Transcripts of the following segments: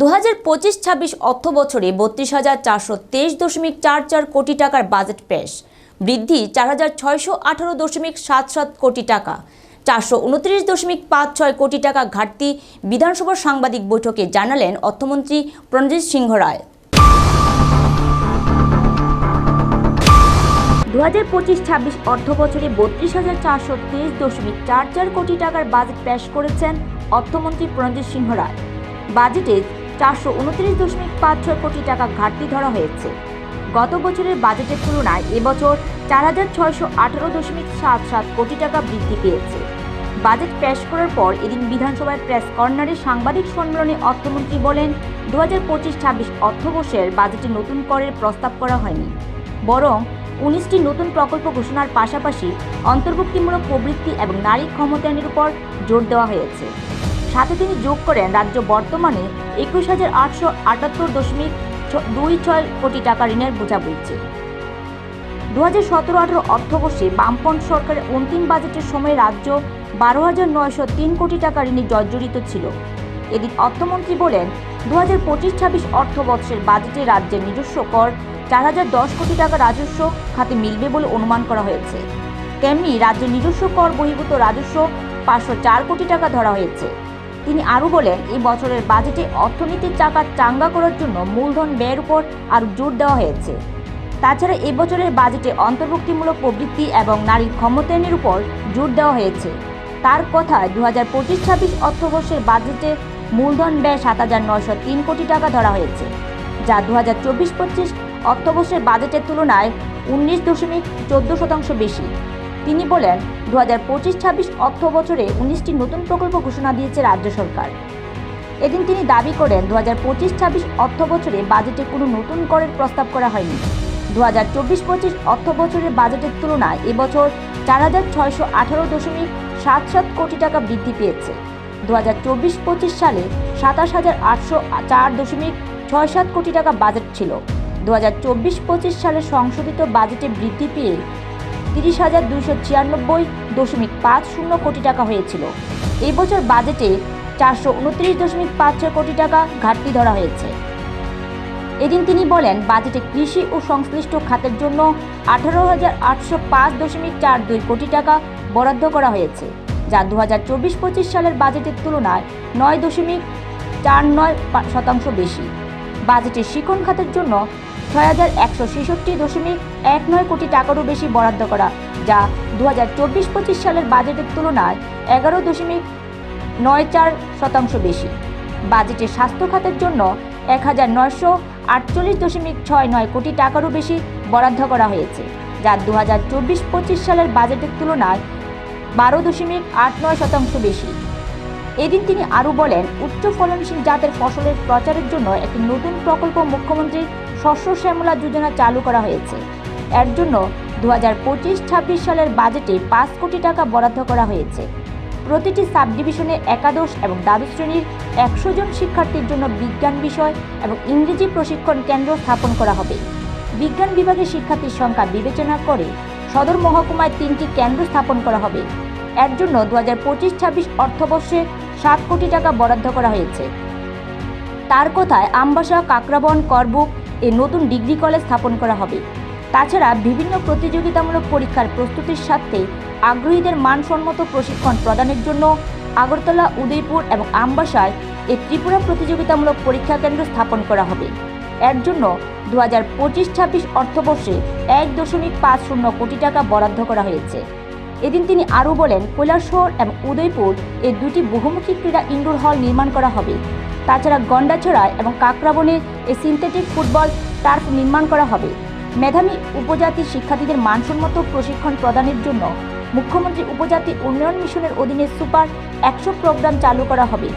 দু হাজার পঁচিশ ছাব্বিশ অর্থ বছরে বত্রিশ হাজার চারশো তেইশ দশমিক চার চার কোটি টাকার বাজেট পেশ। বৃদ্ধি চার হাজার ছয়শো আঠারো দশমিক সাত সাত কোটি টাকা। চারশো উনত্রিশ দশমিক পাঁচ ছয় কোটি টাকা ঘাটতি বিধানসভার সাংবাদিক বৈঠকে জানালেন অর্থমন্ত্রী প্রণজিৎ সিংহ রায়। দু হাজার পঁচিশ ছাব্বিশ অর্থ বছরে বত্রিশ হাজার চারশো তেইশ দশমিক চার চার কোটি টাকার বাজেট পেশ করেছেন অর্থমন্ত্রী প্রণজিৎ সিংহ রায়। বাজেটে চারশো উনত্রিশ দশমিক পাঁচ ছয় কোটি টাকা ঘাটতি ধরা হয়েছে। গত বছরের বাজেটের তুলনায় এবছর চার হাজার ছয়শো আঠারো দশমিক সাত সাত কোটি টাকা বৃদ্ধি পেয়েছে। বাজেট পেশ করার পর এদিন বিধানসভায় প্রেস কর্নারে সাংবাদিক সম্মেলনে অর্থমন্ত্রী বলেন দু হাজার পঁচিশ ছাব্বিশ অর্থবর্ষের বাজেটে নতুন করের প্রস্তাব করা হয়নি। বরং উনিশটি নতুন প্রকল্প ঘোষণার পাশাপাশি অন্তর্ভুক্তিমূলক প্রবৃত্তি এবং নারী ক্ষমতায়নের উপর জোর দেওয়া হয়েছে। সাথে তিনি যোগ করেন রাজ্য বর্তমানে একুশ হাজার আটশো আটাত্তর দশমিক দুই ছয় কোটি টাকা ঋণের বোঝা বইছে দু হাজার সতেরো আঠারো অর্থবর্ষে বামপন্থ সরকারের অন্তিম বাজেটের সময় রাজ্য বারো হাজার নয়শো তিন কোটি টাকা ঋণে জর্জরিত ছিল। এদিন অর্থমন্ত্রী বলেন দু হাজার পঁচিশ ছাব্বিশ অর্থবর্ষের বাজেটে রাজ্যের নিজস্ব কর চার হাজার দশ কোটি টাকা রাজস্ব খাতে মিলবে বলে অনুমান করা হয়েছে। তেমনি রাজ্যের নিজস্ব কর বহির্ভূত রাজস্ব পাঁচশো চার কোটি টাকা ধরা হয়েছে। তিনি আরও বলেন, এই বছরের বাজেটে অর্থনীতির চাকা চাঙ্গা করার জন্য মূলধন ব্যয়ের উপর আরও জোর দেওয়া হয়েছে। তাছাড়া এবছরের বাজেটে অন্তর্ভুক্তিমূলক প্রবৃত্তি এবং নারীর ক্ষমতায়নের উপর জোর দেওয়া হয়েছে। তার কথায় দু হাজার পঁচিশ ছাব্বিশ অর্থবর্ষের বাজেটে মূলধন ব্যয় সাত হাজার তিন কোটি টাকা ধরা হয়েছে, যা দু হাজার চব্বিশ পঁচিশ অর্থবর্ষের বাজেটের তুলনায় উনিশ দশমিক চোদ্দ শতাংশ বেশি। তিনি বলেন দু হাজার পঁচিশ, ছাব্বিশ অর্থ বছরে উনিশটি নতুন প্রকল্প ঘোষণা দিয়েছে রাজ্য সরকার। এদিন তিনি দাবি করেন দু হাজার পঁচিশ, ছাব্বিশ অর্থ বছরে বাজেটে কোনো নতুন করের প্রস্তাব করা হয়নি। দু হাজার চব্বিশ, পঁচিশ অর্থ বছরের বাজেটের তুলনায় এবছর চার হাজার ছয়শো আঠারো দশমিক সাত সাত কোটি টাকা বৃদ্ধি পেয়েছে। দু হাজার চব্বিশ, পঁচিশ সালে সাতাশ হাজার আটশো চার দশমিক ছয় সাত কোটি টাকা বাজেট ছিল। দু হাজার চব্বিশ, পঁচিশ সালে সংশোধিত বাজেটে বৃদ্ধি পেয়ে তিরিশ হাজার দুশো ছিয়ানব্বই দশমিক পাঁচ শূন্য কোটি টাকা হয়েছিল। এই বছর বাজেটে চারশো উনত্রিশ দশমিক পাঁচ ছয় কোটি টাকা ঘাটতি ধরা হয়েছে। এদিন তিনি বলেন, বাজেটে কৃষি ও সংশ্লিষ্ট খাতের জন্য আঠারো হাজার আটশো পাঁচ দশমিক চার দুই কোটি টাকা বরাদ্দ করা হয়েছে, যা দু হাজার চব্বিশ পঁচিশ সালের বাজেটের তুলনায় নয় দশমিক চার নয় শতাংশ বেশি। বাজেটে শিক্ষণ খাতের জন্য ছয় হাজার একশো ছেষট্টি দশমিক এক নয় কোটি টাকারও বেশি বরাদ্দ করা, যা দু হাজার চব্বিশ পঁচিশ সালের বাজেটের তুলনায় এগারো দশমিক নয় চার শতাংশ বেশি। বাজেটে স্বাস্থ্য খাতের জন্য এক হাজার নয়শো আটচল্লিশ দশমিক ছয় নয় কোটি টাকারও বেশি বরাদ্দ করা হয়েছে, যা দু হাজার চব্বিশ পঁচিশ সালের বাজেটের তুলনায় বারো দশমিক আট নয় শতাংশ বেশি। এদিন তিনি আরও বলেন, উচ্চ ফলনশীল জাতের ফসলের প্রচারের জন্য একটি নতুন প্রকল্প মুখ্যমন্ত্রীর শস্য শ্যামলা যোজনা চালু করা হয়েছে। এর জন্য দু হাজার পঁচিশ ছাব্বিশ সালের বাজেটে পাঁচ কোটি টাকা বরাদ্দ করা হয়েছে। প্রতিটি সাব ডিভিশনে একাদশ এবং দ্বাদশ শ্রেণির একশো জন শিক্ষার্থীর জন্য বিজ্ঞান বিষয় এবং ইংরেজি প্রশিক্ষণ কেন্দ্র স্থাপন করা হবে। বিজ্ঞান বিভাগের শিক্ষার্থীর সংখ্যা বিবেচনা করে সদর মহকুমায় তিনটি কেন্দ্র স্থাপন করা হবে। এর জন্য দু হাজার পঁচিশ ছাব্বিশ অর্থবর্ষে সাত কোটি টাকা বরাদ্দ করা হয়েছে। তার কথায় আমবাসা, কাকরাবন, করবুক এ নতুন ডিগ্রি কলেজ স্থাপন করা হবে। তাছাড়া বিভিন্ন প্রতিযোগিতামূলক পরীক্ষার প্রস্তুতির সাথে আগ্রহীদের মানসম্মত প্রশিক্ষণ প্রদানের জন্য আগরতলা, উদয়পুর এবং আমবাসায় এ ত্রিপুরা প্রতিযোগিতামূলক পরীক্ষা কেন্দ্র স্থাপন করা হবে। এর জন্য দু হাজার পঁচিশ ছাব্বিশ অর্থবর্ষে এক দশমিক পাঁচ শূন্য কোটি টাকা বরাদ্দ করা হয়েছে। এদিন তিনি আরও বলেন, কৈলাসহর এবং উদয়পুর এই দুটি বহুমুখী ক্রীড়া ইনডোর হল নির্মাণ করা হবে। তাছাড়া গন্ডাছড়ায় এবং কাকরাবনে এই সিনথেটিক ফুটবল টার্ফ নির্মাণ করা হবে। মেধাবী উপজাতি শিক্ষার্থীদের মানসম্মত প্রশিক্ষণ প্রদানের জন্য মুখ্যমন্ত্রী উপজাতি উন্নয়ন মিশনের অধীনে সুপার একশো প্রোগ্রাম চালু করা হবে,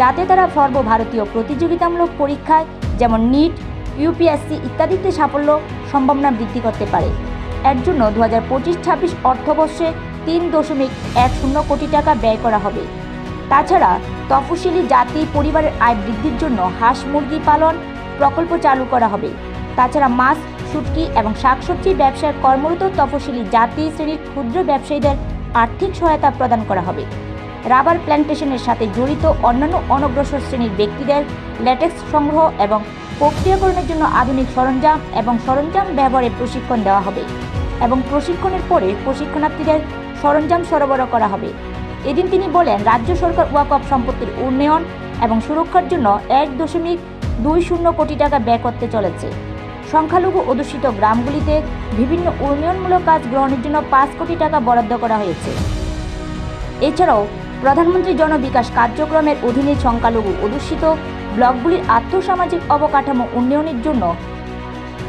যাতে তারা সর্বভারতীয় প্রতিযোগিতামূলক পরীক্ষায় যেমন নিট, ইউপিএসসি ইত্যাদিতে সাফল্য সম্ভাবনা বৃদ্ধি করতে পারে। এর জন্য দু হাজার পঁচিশ ছাব্বিশ অর্থবর্ষে তিন দশমিক এক শূন্য কোটি টাকা ব্যয় করা হবে। তাছাড়া তফসিলি জাতি, পরিবারের আয় বৃদ্ধির জন্য হাঁস মুরগি পালন প্রকল্প চালু করা হবে। তাছাড়া মাছ, শুটকি এবং শাকসবজি ব্যবসায় কর্মরত তফসিলি জাতি শ্রেণির ক্ষুদ্র ব্যবসায়ীদের আর্থিক সহায়তা প্রদান করা হবে। রাবার প্ল্যান্টেশনের সাথে জড়িত অন্যান্য অনগ্রসর শ্রেণির ব্যক্তিদের ল্যাটেক্স সংগ্রহ এবং প্রক্রিয়াকরণের জন্য আধুনিক সরঞ্জাম এবং সরঞ্জাম ব্যবহারে প্রশিক্ষণ দেওয়া হবে এবং প্রশিক্ষণের পরে প্রশিক্ষণার্থীদের সরঞ্জাম সরবরাহ করা হবে। এদিন তিনি বলেন, রাজ্য সরকার ওয়াকফ সম্পত্তির উন্নয়ন এবং সুরক্ষার জন্য এক দশমিক দুই শূন্য কোটি টাকা ব্যয় করতে চলেছে। সংখ্যালঘু অধ্যুষিত গ্রামগুলিতে বিভিন্ন উন্নয়নমূলক কাজ গ্রহণের জন্য পাঁচ কোটি টাকা বরাদ্দ করা হয়েছে। এছাড়াও প্রধানমন্ত্রী জনবিকাশ কার্যক্রমের অধীনে সংখ্যালঘু অধ্যুষিত ব্লকগুলির আর্থসামাজিক অবকাঠামো উন্নয়নের জন্য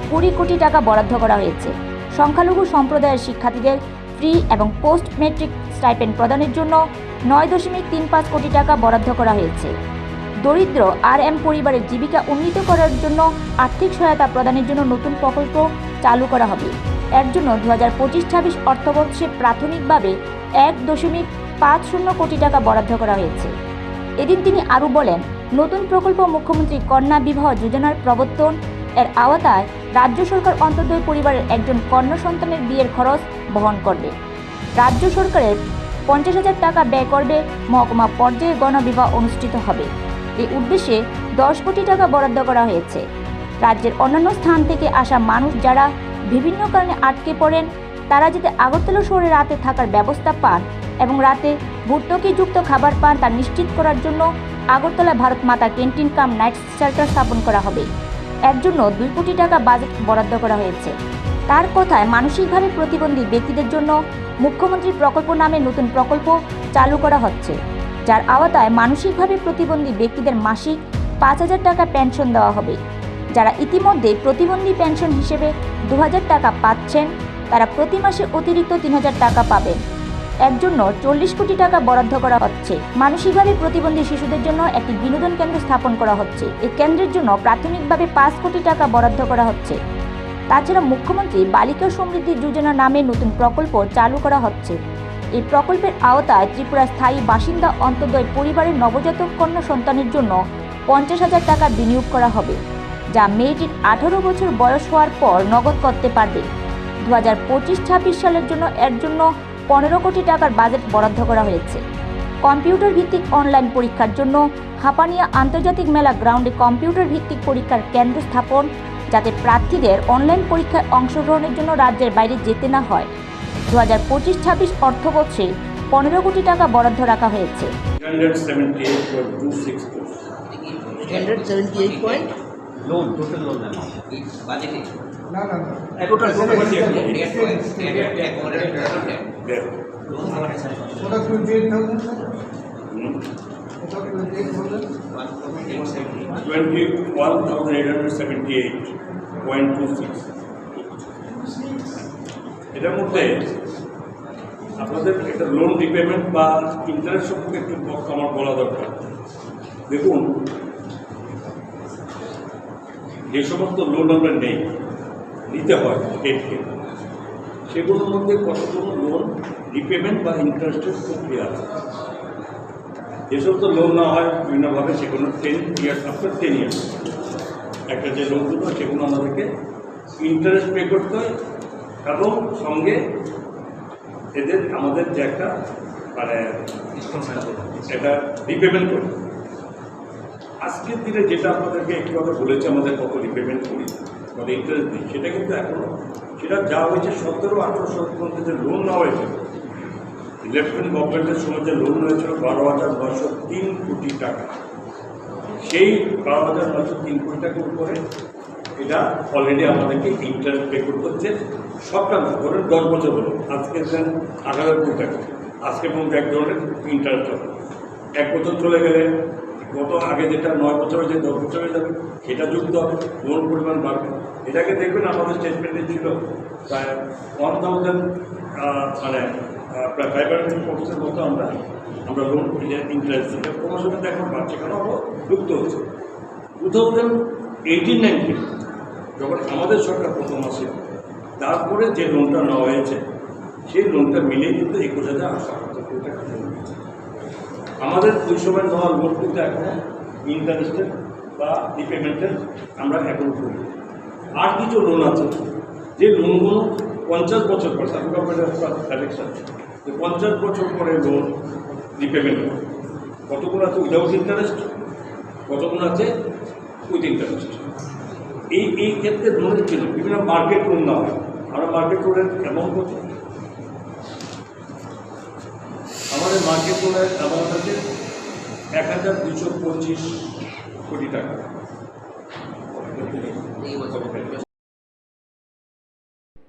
কুড়ি কোটি টাকা বরাদ্দ করা হয়েছে। সংখ্যালঘু সম্প্রদায়ের শিক্ষার্থীদের ফ্রি এবং পোস্ট মেট্রিক স্টাইপেন্ড প্রদানের জন্য নয় দশমিক তিন পাঁচ কোটি টাকা বরাদ্দ করা হয়েছে। দরিদ্র আর এম পরিবারের জীবিকা উন্নীত করার জন্য আর্থিক সহায়তা প্রদানের জন্য নতুন প্রকল্প চালু করা হবে। এর জন্য দু হাজার পঁচিশ ছাব্বিশ অর্থবর্ষে প্রাথমিকভাবে এক দশমিক পাঁচ শূন্য কোটি টাকা বরাদ্দ করা হয়েছে। এদিন তিনি আরও বলেন, নতুন প্রকল্প মুখ্যমন্ত্রী কন্যা বিবাহ যোজনার প্রবর্তন এর আওতায় রাজ্য সরকার অন্তর্দয় পরিবারের একজন কন্যা সন্তানের বিয়ের খরচ বহন করবে। রাজ্য সরকারের পঞ্চাশ হাজার টাকা ব্যয় করবে মহকুমা পর্যায়ে গণবিবাহ অনুষ্ঠিত হবে। এই উদ্দেশ্যে দশ কোটি টাকা বরাদ্দ করা হয়েছে। রাজ্যের অন্যান্য স্থান থেকে আসা মানুষ যারা বিভিন্ন কারণে আটকে পড়েন, তারা যাতে আগরতলা শহরে রাতে থাকার ব্যবস্থা পান এবং রাতে ভর্তুকিযুক্ত খাবার পান, তা নিশ্চিত করার জন্য আগরতলা ভারত মাতা ক্যান্টিন কাম নাইট শেল্টার স্থাপন করা হবে। এর জন্য দুই কোটি টাকা বাজেট বরাদ্দ করা হয়েছে। তার কথায় মানসিকভাবে প্রতিবন্ধী ব্যক্তিদের জন্য মুখ্যমন্ত্রী প্রকল্প নামে নতুন প্রকল্প চালু করা হচ্ছে, যার আওতায় মানসিকভাবে প্রতিবন্ধী ব্যক্তিদের মাসিক পাঁচ হাজার টাকা পেনশন দেওয়া হবে। যারা ইতিমধ্যে প্রতিবন্ধী পেনশন হিসেবে দু হাজার টাকা পাচ্ছেন, তারা প্রতি মাসে অতিরিক্ত তিন হাজার টাকা পাবেন। এর জন্য চল্লিশ কোটি টাকা বরাদ্দ করা হচ্ছে। মানসিকভাবে প্রতিবন্ধী শিশুদের জন্য একটি বিনোদন কেন্দ্র স্থাপন করা হচ্ছে। এই কেন্দ্রের জন্য প্রাথমিকভাবে পাঁচ কোটি টাকা বরাদ্দ করা হচ্ছে। তাছাড়া মুখ্যমন্ত্রী বালিকা সমৃদ্ধি যোজনা নামে নতুন প্রকল্প চালু করা হচ্ছে। এই প্রকল্পের আওতায় ত্রিপুরা স্থায়ী বাসিন্দা অন্তর্দয় পরিবারের নবজাতক কন্যা সন্তানের জন্য পঞ্চাশ হাজার টাকা বিনিয়োগ করা হবে, যা মেয়েটির আঠারো বছর বয়স হওয়ার পর নগদ করতে পারবে। দু হাজার পঁচিশ ছাব্বিশ সালের জন্য এর জন্য পনেরো কোটি টাকার বাজেট বরাদ্দ করা হয়েছে। কম্পিউটার ভিত্তিক অনলাইন পরীক্ষার জন্য হাপানিয়া আন্তর্জাতিক মেলা গ্রাউন্ডে কম্পিউটার ভিত্তিক পরীক্ষার কেন্দ্র স্থাপন যাতে প্রার্থীদের অনলাইন পরীক্ষায় অংশগ্রহণের জন্য রাজ্যের বাইরে যেতে না হয় দু হাজার পঁচিশ ছাব্বিশ অর্থবর্ষে পনেরো কোটি টাকা বরাদ্দ রাখা হয়েছে 178.26 crores. 178 point loan total loan দেন বাজেটে না না না Total property There. there. ওটা 28000 স্যার. ওটা 28000 21,878.26 এটার মধ্যে আপনাদের একটা লোন রিপেমেন্ট বা ইন্টারেস্ট সম্পর্কে একটু আমার বলা দরকার দেখুন যে সমস্ত লোন আমরা নেই নিতে হয় সেগুলোর মধ্যে কতগুলো লোন রিপেমেন্ট বা ইন্টারেস্টের প্রক্রিয়া আছে যে সমস্ত লোন না হয়, বিভিন্নভাবে সেগুলো ten years after ten years একটা যে লোনগুলো সেগুলো আমাদেরকে ইন্টারেস্ট পে করতে হয় এবং সঙ্গে এদের, আমাদের যে একটা মানে এটা রিপেমেন্ট করতে আজকের দিনে যেটা আপনাদেরকে একটু বলেছে, আমাদের কত রিপেমেন্ট করি, কত ইন্টারেস্ট দিই, সেটা কিন্তু এখনও সেটা যা হয়েছে সতেরো, আঠেরো শতক যে লোন নেওয়া হয়েছে লেফটেন্যান্ট গভর্নমেন্টের সময় যে লোন হয়েছিল বারো হাজার নয়শো তিন কোটি টাকা। সেই বারো হাজার নয়শো তিন কোটি টাকার উপরে এটা অলরেডি আমাদেরকে ইন্টারেস্ট পে করতে হচ্ছে। সবটা না, ধরেন দশ বছর হলো, আজকে দেন আট হাজার কোটি টাকা। আজকে পর্যন্ত এক ধরনের ইন্টারেস্ট হবে। এক বছর চলে গেলে গত আগে যেটা নয় বছর হয়েছে, দশ বছর হয়ে যাবে, সেটা যুক্ত হবে লোন পরিমাণ বাড়বে। এটাকে দেখবেন আমাদের স্টেটমেন্টে ছিল, প্রায় ওয়ান থাউজেন্ড মানে প্রায় ফাইভ হান্ড্রেড পার্সেন্ট মতো আমরা আমরা লোন ইন্টারেস্ট দিই ক্রমশ কিন্তু এখন বাড়ছে, কেন? যুক্ত হচ্ছে টু থাউজেন্ড এইটিন যখন আমাদের সরকার প্রথম আসে, তারপরে যে লোনটা নেওয়া হয়েছে, সেই লোনটা মিলিয়ে কিন্তু একুশ হাজার আটশো কোটি টাকা আমাদের ওই সময় নেওয়া লোন কিন্তু এখন ইন্টারেস্টের বা রিপেমেন্টের আমরা এখন করি। আর কিছু লোন আছে, যে লোনগুলো পঞ্চাশ বছর পর সেন্ট্রাল গভর্নমেন্টের যে পঞ্চাশ বছর পরে লোন রিপেমেন্ট কতগুলো আছে উইদাউট ইন্টারেস্ট কতগুলো আছে উইথ ইন্টারেস্ট এই এই ক্ষেত্রে লোনের ছিল বিভিন্ন মার্কেট লোন না হয়। আমরা মার্কেট লোনের অ্যামাউন্ট কত? আমাদের মার্কেট লোনের অ্যামাউন্ট আছে এক হাজার দুশো পঁচিশ কোটি টাকা।